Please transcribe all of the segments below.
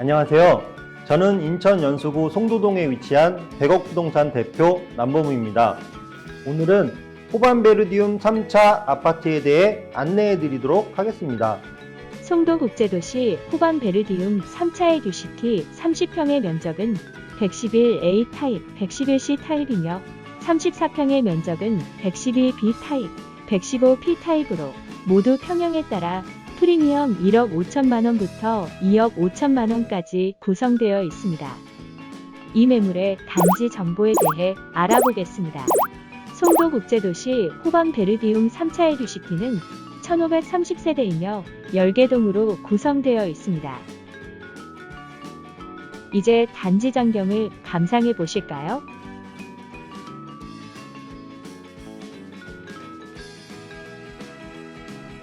안녕하세요. 저는 인천 연수구 송도동에 위치한 백억 부동산 대표 남범우입니다. 오늘은 호반베르디움 3차 아파트에 대해 안내해 드리도록 하겠습니다. 송도국제도시 호반 베르디움 3차의 뉴시티 30평의 면적은 111A 타입, 111C 타입이며 34평의 면적은 112B 타입, 115P 타입으로 모두 평형에 따라 프리미엄 1억 5천만 원부터 2억 5천만 원까지 구성되어 있습니다. 이 매물의 단지 정보에 대해 알아보겠습니다. 송도국제도시 호반 베르디움 3차의 뉴시티는 1530세대이며 10개동으로 구성되어 있습니다. 이제 단지 전경을 감상해 보실까요?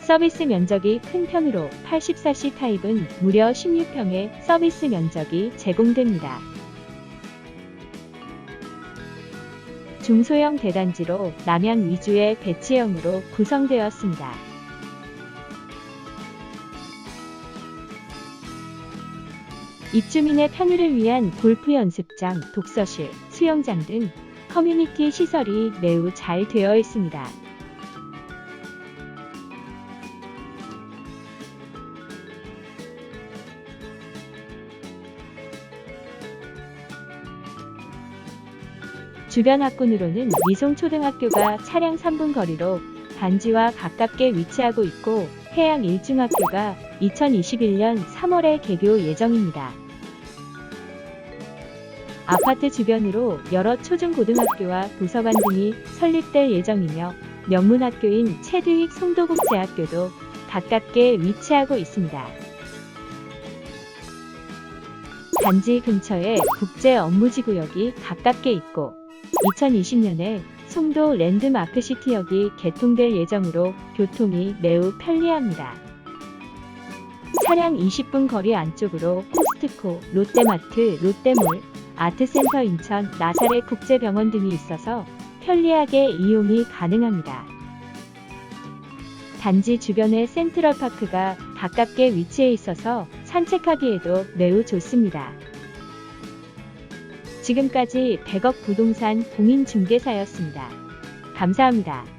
서비스 면적이 큰 편으로 84C 타입은 무려 16평의 서비스 면적이 제공됩니다. 중소형 대단지로 남양 위주의 배치형으로 구성되었습니다. 입주민의 편의를 위한 골프 연습장, 독서실, 수영장 등 커뮤니티 시설이 매우 잘 되어 있습니다. 주변 학군으로는 미송초등학교가 차량 3분 거리로 단지와 가깝게 위치하고 있고 해양 일중학교가 2021년 3월에 개교 예정입니다. 아파트 주변으로 여러 초중고등학교와 도서관 등이 설립될 예정이며 명문학교인 체드윅 송도국제학교도 가깝게 위치하고 있습니다. 단지 근처에 국제 업무지구역이 가깝게 있고 2020년에 송도 랜드마크 시티역이 개통될 예정으로 교통이 매우 편리합니다. 차량 20분 거리 안쪽으로 코스트코, 롯데마트, 롯데몰, 아트센터 인천, 나사렛 국제병원 등이 있어서 편리하게 이용이 가능합니다. 단지 주변에 센트럴파크가 가깝게 위치해 있어서 산책하기에도 매우 좋습니다. 지금까지 100억 부동산 공인중개사였습니다. 감사합니다.